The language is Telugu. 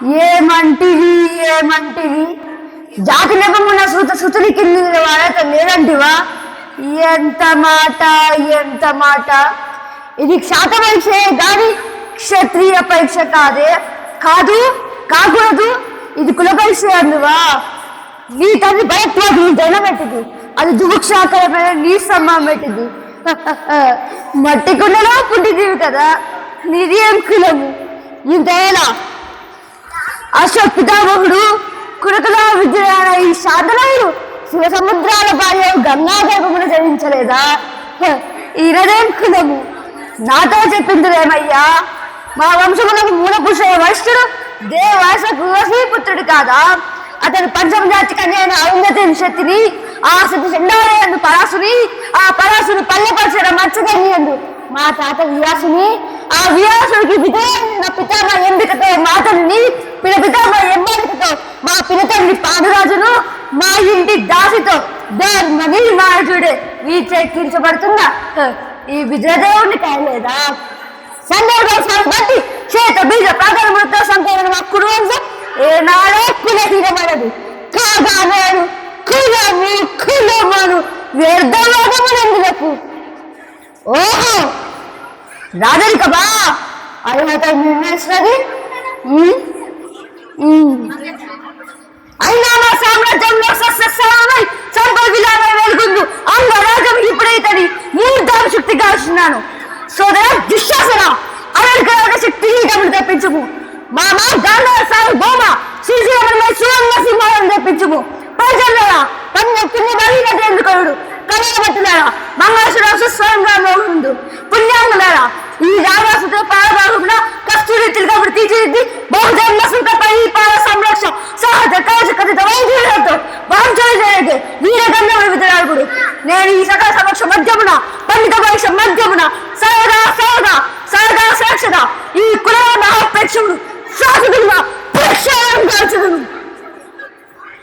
ఏమంటివి ఏమంటివి జాతి లేకుండా శృత శృతుని కింది వాడత లేదంటివా? ఎంత మాట ఎంత మాట? ఇది క్షాత పరీక్షే కానీ క్షత్రియ పరీక్ష కాదే. కాదు కాకూడదు. ఇది కుల పరీక్ష అందువా? నీ తల్లి భయత్వాది నీ పెట్టింది. అది దుభుక్షాకరమైన నీ సమ్మ పెట్టింది. మట్టి కుండలో పుట్టింది కదా నీది ఏం కులము? ఇంతేనా? పితామహుడు కురుకులా విద్యుడైన ఈ శాంతనయుడు శివ సముద్రాల భార్య గంగా గర్భమును జయించలేదా హ, కులము నాతో చెప్పిందిరేమయ్యా మా వంశములకు మూల పురుషుడు దేవాసకు వసీపుత్రుడు కాదా? అతను పంచమజాతి కన్యైన అరుంధతి శక్తిని ఆ శక్తి చెండాలయందు పరాసుని ఆ పరాసుని పల్లెపరిచిన మచ్చగనియందు మా తాత వ్యాసుని ఆ వ్యాసుడికి విధేయమైన పితామ ఎంపికతో మాతని పిన పితామా ఎంబడికతో మా పినతండ్రి పాదరాజును మా ఇంటి దాసితో ధర్మని మారుడే వీచెక్కించబడుతుందా ఈ విజయదేవుని కాయలేదా? సందర్భం బట్టి చేత బీజ ప్రాధాన్యత సంకలనం అక్కుడు వంశం ఏనాడో కులహీనమైనది. కాగా నేను కులము కులమను వ్యర్థలోకమునందులకు ఓహో! రాజరికమా? అర్హత నిర్ణయిస్తున్నది మూర్ధాం శక్తి సోదర దుశ్శాసన? అమెరికా యొక్క శక్తి గమని తెప్పించుము. మామ గాంధీ సాయి బోమ శ్రీశైలంలో సువర్ణ సింహాలను తెప్పించుము. ప్రజలారా పన్ను పుణ్య బలిన ఎందుకరుడు కళాపట్టులారా మంగళసురాసు స్వయంగా మోగుండు పుణ్యాంగులారా ఈ రాజాసుతో సర్వ విధురాగుడు నేను ఈ సకల సమక్ష మధ్యమున పండిత పరీక్ష మధ్యమున సర్వదా సర్వదా సర్వదా సురక్షత ఈ కుల మహాప్రేక్షకుడు శాసకుడుగా